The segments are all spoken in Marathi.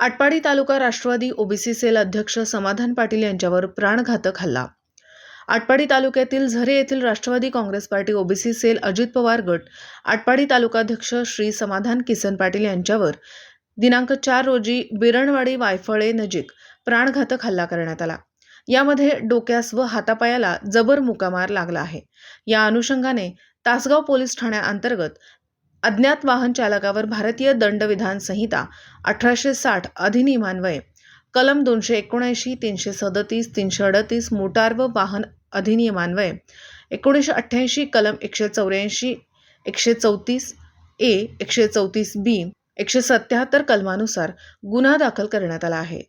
आटपाडी तालुका राष्ट्रवादी ओबीसी सेल अध्यक्ष समाधान पाटील यांच्यावर प्राणघातक हल्ला. आटपाडी तालुक्यातील झरे येथील Rashtravadi Congress party OBC cell Ajit Pawar गट आटपाडी तालुकाध्यक्ष श्री समाधान किसन पाटील यांच्यावर दिनांक चार रोजी बिरणवाडी वायफळे नजीक प्राणघातक हल्ला करण्यात आला. यामध्ये डोक्यास व हातापायाला जबर मुकामार लागला आहे. या अनुषंगाने तासगाव पोलीस ठाण्याअंतर्गत अज्ञात वाहन चालकावर भारतीय दंडविधान संहिता अठराशे साठ अधिनियमान्वये. कलम दोनशे एकोणऐंशी तीनशे सदतीस तीनशे अडतीस मोटार व वाहन अधिनियमान्वये. एकोणीसशे अठ्ठ्याऐंशी कलम एकशे चौऱ्याऐंशी एकशे चौतीस ए एकशे चौतीस बी एकशे सत्याहत्तर कलमानुसार गुन्हा दाखल करण्यात आला आहे.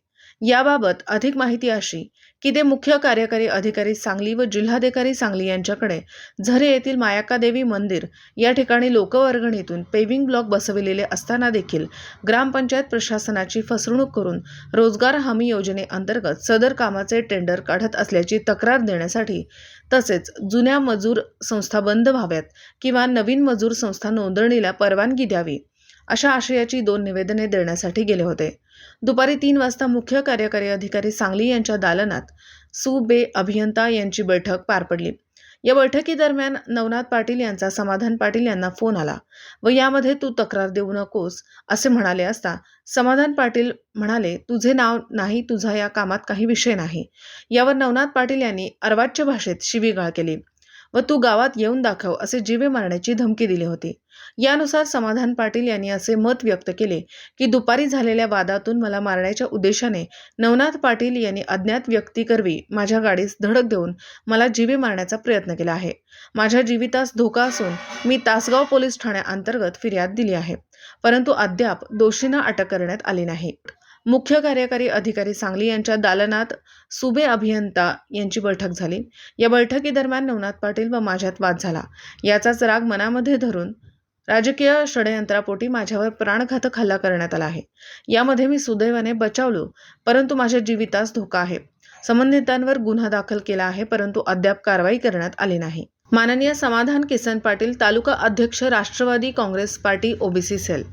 याबाबत अधिक माहिती अशी की ते मुख्य कार्यकारी अधिकारी सांगली व जिल्हाधिकारी सांगली यांच्याकडे झरे येथील मायाकादेवी मंदिर या ठिकाणी लोकवर्गणीतून पेविंग ब्लॉक बसविलेले असताना देखील ग्रामपंचायत प्रशासनाची फसवणूक करून रोजगार हमी योजनेअंतर्गत सदर कामाचे टेंडर काढत असल्याची तक्रार देण्यासाठी तसेच जुन्या मजूर संस्था बंद व्हाव्यात किंवा नवीन मजूर संस्था नोंदणीला परवानगी द्यावी. अशा आशयाची दोन निवेदने देण्यासाठी गेले होते. दुपारी तीन वाजता मुख्य कार्यकारी अधिकारी सांगली यांच्या दालनात सु. बे. अभियंता यांची बैठक पार पडली. या बैठकीदरम्यान नवनाथ पाटील यांचा समाधान पाटील यांना फोन आला व यामध्ये तू तक्रार देऊ नकोस असे म्हणाले असता समाधान पाटील म्हणाले तुझे नाव नाही तुझा या कामात काही विषय नाही. यावर नवनाथ पाटील यांनी अर्वाच्य भाषेत शिवीगाळ केली. व तू गावात येऊन दाखव असे जीवे मारण्याची धमकी दिली होती. यानुसार समाधान पाटील यांनी असे मत व्यक्त केले की दुपारी झालेल्या वादातून मला मारण्याच्या उद्देशाने नवनाथ पाटील यांनी अज्ञात व्यक्तीकरवी माझ्या गाडीस धडक देऊन मला जीवे मारण्याचा प्रयत्न केला आहे. माझ्या जीवितास धोका असून मी तासगाव पोलीस ठाण्याअंतर्गत फिर्याद दिली आहे. परंतु अद्याप दोषींना अटक करण्यात आली नाही. मुख्य कार्यकारी अधिकारी सांगली यांच्या दालनात सुबे अभियंता यांची बैठक झाली. या बैठकीदरम्यान नवनाथ पाटील व माझ्यात वाद झाला. याचाच राग मनामध्ये धरून राजकीय षडयंत्रापोटी माझ्यावर प्राणघातक हल्ला करण्यात आला आहे. यामध्ये मी सुदैवाने बचावलो परंतु माझ्या जीवितास धोका आहे. संबंधितांवर गुन्हा दाखल केला आहे परंतु अद्याप कारवाई करण्यात आली नाही. माननीय समाधान किसन पाटील तालुका अध्यक्ष Rashtravadi Congress party OBC cell.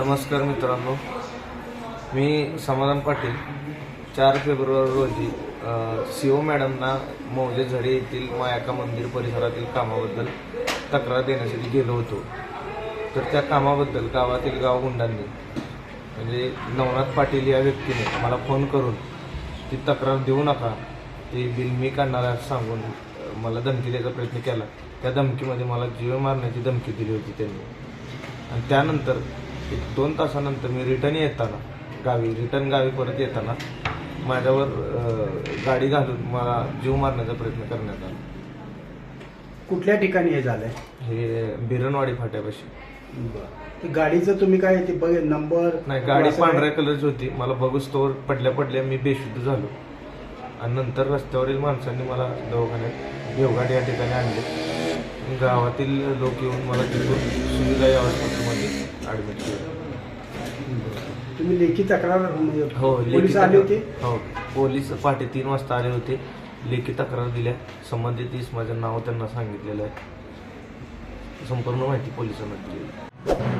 नमस्कार मित्रांनो. मी समाधान पाटील. चार फेब्रुवारी रोजी सी ओ मॅडमना मौजे झरे येथील मायाका मंदिर परिसरातील कामाबद्दल तक्रार देण्यासाठी गेलो होतो. तर त्या कामाबद्दल गावातील गावगुंडांनी म्हणजे नवनाथ पाटील या व्यक्तीने मला फोन करून ती तक्रार देऊ नका. ती बिल मी काढणार आहे सांगून मला धमकी द्यायचा प्रयत्न केला. त्या धमकीमध्ये मला जीव मारण्याची धमकी दिली होती त्यांनी. आणि त्यानंतर एक दोन तासानंतर मी रिटर्न येताना गावी रिटर्न गावी परत येताना माझ्यावर गाडी घालून मला जीव मारण्याचा प्रयत्न करण्यात आला. कुठल्या ठिकाणी हे झालंय? हे बिरणवाडी फाट्यापाशी. ते गाडीचं तुम्ही काय ते बघ नंबर नाही गाडी असं? पांढऱ्या कलरची होती. मला बघूच तोवर पडल्या पडल्या मी बेशुद्ध झालो. आणि नंतर रस्त्यावरील माणसांनी मला दवाखान्यात देवघाट या ठिकाणी आणले. गावातील लोक येऊन मला तिथून सुविधा या तुम्ही लेखी तक्रार म्हणजे हो पोलीस लेखी आले तक्रार- होते? हो पोलीस पहाटे तीन वाजता आले होते. लेखी तक्रार दिल्या. संबंधित माझं नाव त्यांना सांगितलेलं आहे. संपूर्ण माहिती पोलिसांना दिली.